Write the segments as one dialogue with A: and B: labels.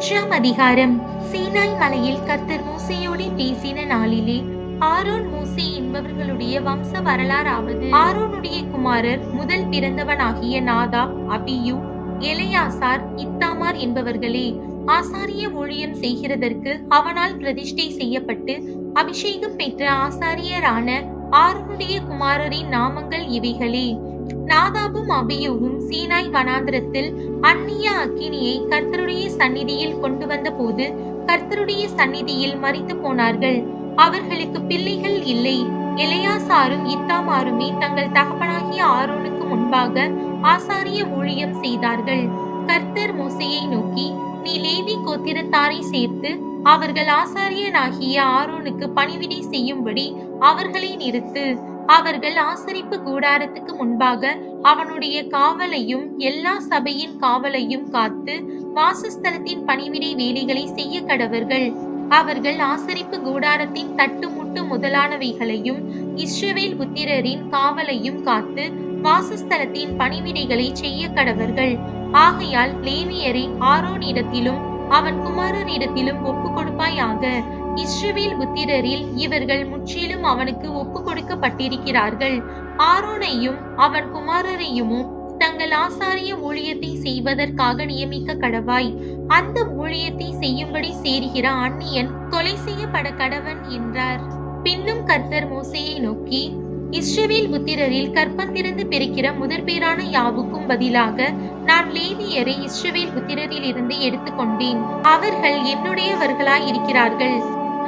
A: மூன்றாம் அதிகாரம். சீனாய் மலையில் கர்த்தர் மூசையோடு பேசின நாளிலே ஆரோன் மூசே என்பவர்களுடைய வம்ச வரலாறாவது ஆரோனுடைய குமாரர் முதல் பிறந்தவனாகிய நாதா அபியு எலையாசார் இத்தாமார் என்பவர்களே ஆசாரிய ஊழியம் செய்கிறதற்கு அவனால் பிரதிஷ்டை செய்யப்பட்டு அபிஷேகம் பெற்ற ஆசாரியரான ஆரோனுடைய குமாரரின் நாமங்கள் இவைகளே. நாதாபும் அபியுவும் சீனாய் வனாந்திரத்தில் அந்நிய அக்கினியை கர்த்தருடைய சந்நிதியில் கொண்டு வந்த போது கர்த்தருடைய சந்நிதியில் மறித்து போனார்கள். அவர்களுக்கு பிள்ளைகள் இல்லை. எலையாசாரும் இத்தாமாருமே தங்கள் தகப்பனாகிய ஆரோனுக்கு முன்பாக ஆசாரிய ஊழியம் செய்தார்கள். கர்த்தர் மோசையை நோக்கி நீ லேவி கோத்திரத்தாரை சேர்த்து அவர்கள் ஆசாரியனாகிய ஆரோனுக்கு பணிவிடை செய்யும்படி அவர்களை நிறுத்து. அவர்கள் ஆசரிப்பு கூடாரத்துக்கு முன்பாக அவனுடைய காவலையும் எல்லா சபையின் காவலையும் காத்து வாசஸ்தலத்தின் பணிவிடை வேலைகளை செய்ய கடவர்கள். அவர்கள் ஆசரிப்பு கூடாரத்தின் தட்டுமுட்டு முதலானவைகளையும் இஸ்ரவேல் புத்திரரின் காவலையும் காத்து வாசஸ்தலத்தின் பணிவிடைகளை செய்ய கடவர்கள். ஆகையால் லேவியரை ஆரோனிடத்திலும் அவன் குமாரனிடத்திலும் ஒப்பு கொடுப்பாயாக இஸ்ரவேல் புத்திரரில் இவர்கள் முற்றிலும் அவனுக்கு ஒப்பு கொடுக்கப்பட்டிருக்கிறார்கள் ஆரோனையும் அவன் குமாரரையுமும் தங்கள் ஆசாரிய ஊழியத்தை செய்வதற்காக நியமிக்க கடவாய். அந்த ஊழியத்தை செய்யும்படி சேருகிற அந்நியன் கொலை செய்யப்பட கடவன் என்றார். பின்னும் கர்த்தர் மோசையை நோக்கி இஸ்ரவேல் புத்திரரில் கற்பந்திருந்து பிறக்கிற முதற்பேரான யாவுக்கும் பதிலாக நான் லேவியரை இஸ்ரவேல் புத்திரரில் இருந்து எடுத்துக்கொண்டேன். அவர்கள் என்னுடையவர்களாய் இருக்கிறார்கள்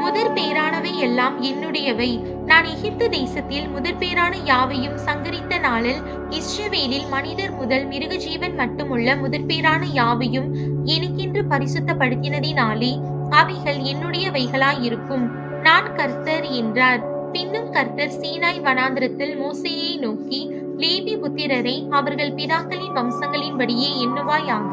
A: முதற் பேரானவை எல்லாம் என்னுடையவை. நான் எகிப்து தேசத்தில் முதற் பேரான யாவையும் சங்கரித்த நாளில் இஸ்ரவேலில் மனிதர் முதல் மிருக ஜீவன் மட்டுமுள்ள முதற் பேரான யாவையும் எனக்கென்று பரிசுத்தப்படுத்தினதினாலே அவைகள் என்னுடையவைகளாயிருக்கும். நான் கர்த்தர் என்றார். பின்னும் கர்த்தர் சீனாய் வனாந்திரத்தில் மோசையை நோக்கி லேபி புத்திரரை அவர்கள் பிதாக்களின் வம்சங்களின்படியே எண்ணுவாயாக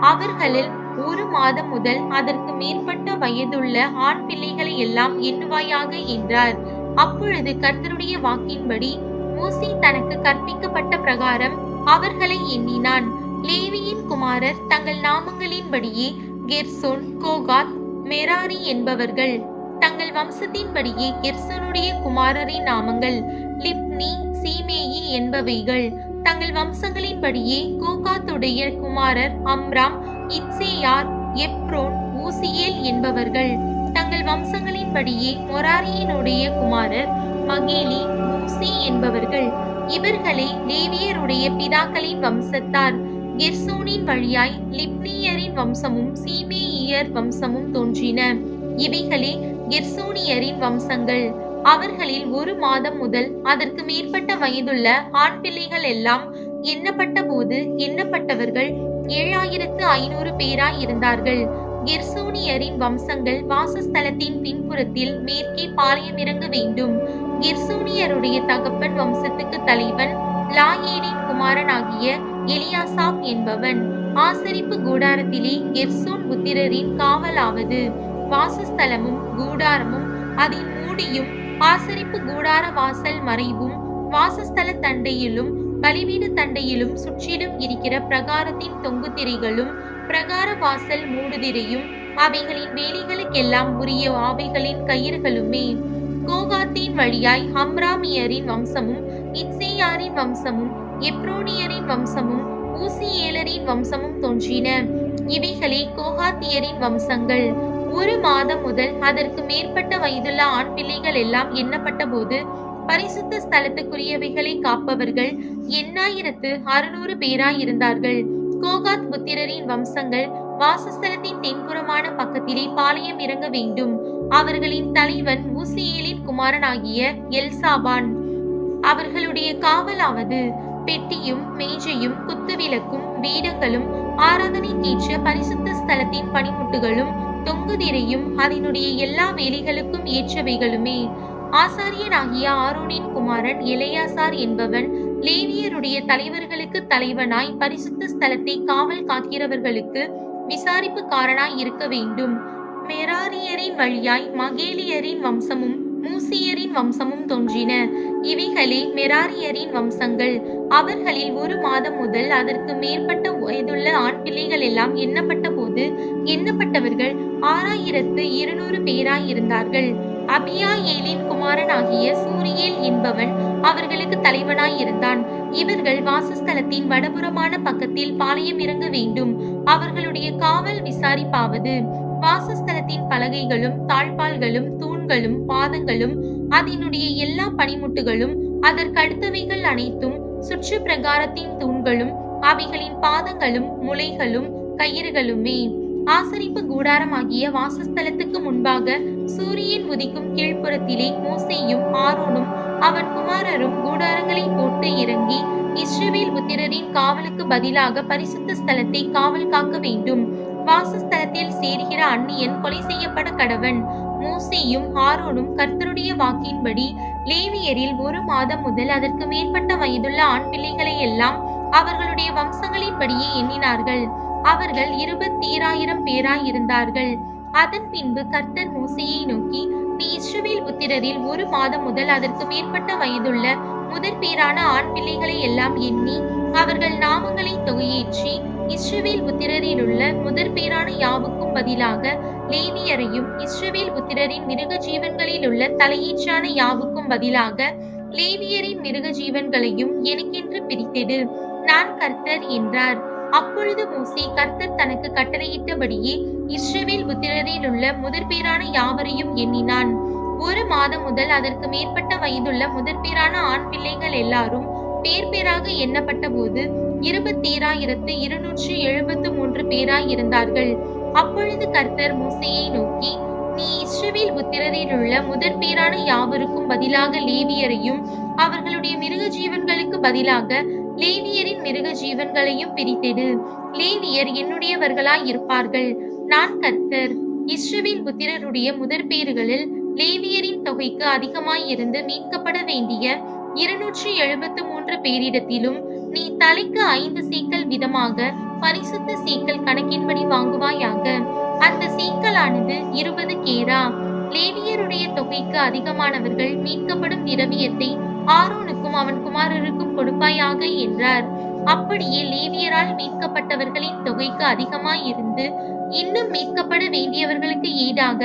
A: அவர்களில் ஒரு மாதம் முதல் அதற்கு மேற்பட்ட வயதுள்ள ஆண் பிள்ளைகளை எல்லாம் எண்ணுவாயாக என்றார். அப்பொழுது கர்த்தருடைய வாக்கின்படி மோசி தனக்கு கற்பிக்கப்பட்ட பிரகாரம் அவர்களை எண்ணினான். லேவியின் குமாரர் தங்கள் நாமங்களின்படியே கெர்சோன் கோகாத் மெராரி என்பவர்கள். தங்கள் வம்சத்தின்படியே கெர்சனுடைய குமாரரின் நாமங்கள் லிப்னி சீமேயி என்பவைகள். தங்கள் வம்சங்களின்படியே கோகாத்துடைய குமாரர் அம்ராம் இத்சேயார் எப்ரோன் ஊசியேல் என்பவர்கள். தங்கள் வம்சங்களின்படியே மொராரியினுடைய குமாரர் மகேலி மூசி என்பவர்கள். இவர்களே லேவியருடைய பிதாக்களின் வம்சத்தார். கெர்சோனின் வழியாய் லிப்னியரின் வம்சமும் சீமேயியர் வம்சமும் தோன்றின. இவைகளே கெர்சோனியரின் வம்சங்கள். அவர்களில் ஒரு மாதம் முதல் அதற்கு மேற்பட்ட வயதுள்ள ஆண் பிள்ளைகள் எல்லாம் எண்ணப்பட்ட போது எண்ணப்பட்டவர்கள் ஏழாயிரத்து ஐநூறு பேராய் இருந்தார்கள் கிர்சோனியரின் வம்சங்கள் வாசஸ்தலத்தின் பின்புறத்தில் மேற்கே பாளையம் இறங்க வேண்டும். கிர்சோனியருடைய தகப்பன் வம்சத்துக்கு தலைவன் லாயேனின் குமாரனாகிய எலியாசாப் என்பவன். ஆசரிப்பு கூடாரத்திலே கெர்சோன் புத்திரரின் காவலாவது. வாசஸ்தலமும் கூடாரமும் அதன் மூடியும் ஆசரிப்பு கூடார வாசல் மறைவும் வாசஸ்தல தண்டையிலும் பலிவீடு தண்டையிலும் சுற்றிலும் இருக்கிற பிரகாரத்தின் தொங்கு திரைகளும் பிரகார வாசல் மூடுதிரையும் அவைகளின் வேலைகளுக்கெல்லாம் உரிய அவைகளின் கயிறுகளுமே. கோகாத்தின் வழியாய் ஹம்ராமியரின் வம்சமும் இட்சேயாரின் வம்சமும் எப்ரோனியரின் வம்சமும் ஊசியேலரின் வம்சமும் தோன்றின. இவைகளே கோகாத்தியரின் வம்சங்கள். ஒரு மாதம் முதல் அதற்கு மேற்பட்ட வயதுள்ள ஆண் பிள்ளைகள் எல்லாம் எண்ணப்பட்ட போது பரிசுத்த ஸ்தலத்துக்குரியவைகளை காப்பவர்கள் எண்ணாயிரத்து அறுநூறு பேராயிருந்தார்கள். கோகாத் புத்திரரின் வம்சங்கள் வாசஸ்தலத்தின் தென்புறமான பக்கத்திலே பாளையம் இறங்க வேண்டும். அவர்களின் தலைவன் ஊசியேலின் குமாரனாகிய எல்சாபான். அவர்களுடைய காவலாவது பெட்டியும் மேஜையும் குத்துவிளக்கும் வீடங்களும் ஆராதனைக்கேற்ற பரிசுத்த ஸ்தலத்தின் பனிமுட்டுகளும் தொங்குதிரையும் அதனுடைய எல்லா வேலைகளுக்கும் ஏற்றவைகளுமே. ஆசாரியனாகிய ஆரோனின் குமாரன் எலையாசார் என்பவன் லேவியருடைய தலைவர்களுக்கு தலைவனாய் பரிசுத்த ஸ்தலத்தை காவல் காக்கிறவர்களுக்கு விசாரிப்புக்காரனாய் இருக்க வேண்டும். மெராரியரின் வழியாய் மகேலியரின் வம்சமும் மூசியரின் வம்சமும் தோன்றின. இவைகளே மெராரியரின் வம்சங்கள். அவர்களில் ஒரு மாதம் முதல் அதற்கு மேற்பட்ட வயதுள்ள ஆண் பிள்ளைகள் எல்லாம் எண்ணப்பட்ட போது எண்ணப்பட்டவர்கள் ஆறாயிரத்து இருநூறு அபியா அபியாயேலின் குமாரனாகிய சூரியேல் என்பவன் அவர்களுக்கு தலைவனாயிருந்தான். இவர்கள் வாசஸ்தலத்தின் வடபுறமான பக்கத்தில் பாளையம் இறங்க வேண்டும். அவர்களுடைய காவல் விசாரிப்பாவது. வாசஸ்தலத்தின் பலகைகளும் தாழ்பால்களும் தூண்களும் பாதங்களும் அதனுடைய எல்லா பனிமுட்டுகளும் அதற்கடுத்தவைகள் அனைத்தும் சுற்று பிரகாரத்தின் தூண்களும் அவைகளின் பாதங்களும் முளைகளும் கயிறுகளுமே. ஆசரிப்பு கூடாரமாகிய வாசஸ்தலத்துக்கு முன்பாக சூரியன் உதிக்கும் கீழ்ப்புறத்திலே மோசேயும் ஆரோனும் அவன் குமாரரும் கூடாரங்களை போட்டு இறங்கி இஸ்ரவேல் புத்திரரின் காவலுக்கு பதிலாக பரிசுத்த ஸ்தலத்தை காவல் காக்க வேண்டும். வாசஸ்தலத்தில் சேருகிற அந்நியன் கொலை செய்யப்பட கடவன். மோசேயும் ஆரோனும் கர்த்தருடைய வாக்கின்படி லேவியரில் ஒரு மாதம் முதல் அதற்கு மேற்பட்ட வயதுள்ள ஆண் பிள்ளைகளை எல்லாம் அவர்களுடைய வம்சங்களின்படியே எண்ணினார்கள். அவர்கள் இருபத்தீராயிரம் பேராய் இருந்தார்கள் அதன் பின்பு கர்த்தர் மோசையை நோக்கி நீ இஸ்ரவேல் புத்திரரில் ஒரு மாதம் முதல் அதற்கு மேற்பட்ட வயதுள்ள முதற் பேரான ஆண் பிள்ளைகளை எல்லாம் எண்ணி அவர்கள் நாமங்களை தொகையேற்றி இஸ்ரவேல் புத்திரரில் உள்ள முதற் பேரான யாவுக்கும் பதிலாக லேவியரையும் இஸ்ரவேல் புத்திரரின் மிருக ஜீவன்களில் உள்ள தலையீற்றான யாவுக்கும் பதிலாக லேவியரின் மிருக ஜீவன்களையும் எனக்கென்று பிரித்திடு. நான் கர்த்தர் என்றார். அப்பொழுது மோசே கர்த்தர் தனக்கு கட்டளையிட்டபடியே இஸ்ரேவேல் புத்திரரில் உள்ள முதற்பேரான யாவரையும் எண்ணினான். ஒரு மாதம் முதல் அதற்கு மேற்பட்ட வயதுள்ள முதற்பேரான ஆண் பிள்ளைகள் எல்லாரும் பேர் பேராக எண்ணப்பட்ட போது இருபத்தேராயிரத்து இருநூற்று எழுபத்து மூன்று பேராய் இருந்தார்கள். அப்பொழுது கர்த்தர் மோசையை நோக்கி நீ இஸ்ரவேல் புத்திரரில் உள்ள முதற் பேரான யாவருக்கும் பதிலாக லேவியரையும் அவர்களுடைய மிருக ஜீவன்களுக்கு பதிலாக லேவியரின் மிருக ஜீவன்களையும் பிரித்திடு. லேவியர் என்னுடையவர்களாய் இருப்பார்கள். நான் கர்த்தர். இஸ்ரவேல் புத்திரருடைய முதற்பேறுகளில் லேவியரின் தொகைக்கு அதிகமாயிருந்து மீட்கப்பட வேண்டிய இருநூற்றி எழுபத்து மூன்று பேரிடத்திலும் நீ தலைக்கு ஐந்து சீக்கல் விதமாக பரிசுத்த சீக்கல் கணக்கின்படி வாங்குவாயாக. அந்த சீக்கலானது இருபது கேரா. லேவியருடைய தொகைக்கு அதிகமானவர்கள் மீட்கப்படும் திரவியத்தை ஆரோனுக்கு அவன் குமாரருக்கும் கொடுப்பாயாக என்றார். அப்படியே லேவியரால் மீட்கப்பட்டவர்களின் தொகைக்கு அதிகமாய் இருந்து இன்னும் மீட்கப்பட வேண்டியவர்களுக்கு ஈடாக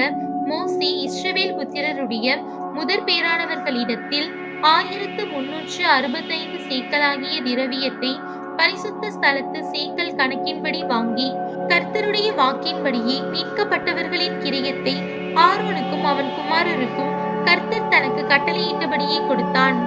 A: மோசி இஸ்ரவேல் புத்திரருடைய முதற் பேரானவர்களிடத்தில் ஆயிரத்து முன்னூற்று அறுபத்தைந்து சேக்கலாகிய திரவியத்தை பரிசுத்த ஸ்தலத்து சேக்கல் கணக்கின்படி வாங்கி கர்த்தருடைய வாக்கின்படியே மீட்கப்பட்டவர்களின் கிரியத்தை ஆரோனுக்கும் அவன் குமாரருக்கும் கர்த்தர் தனக்கு கட்டளையிட்டபடியே கொடுத்தான்.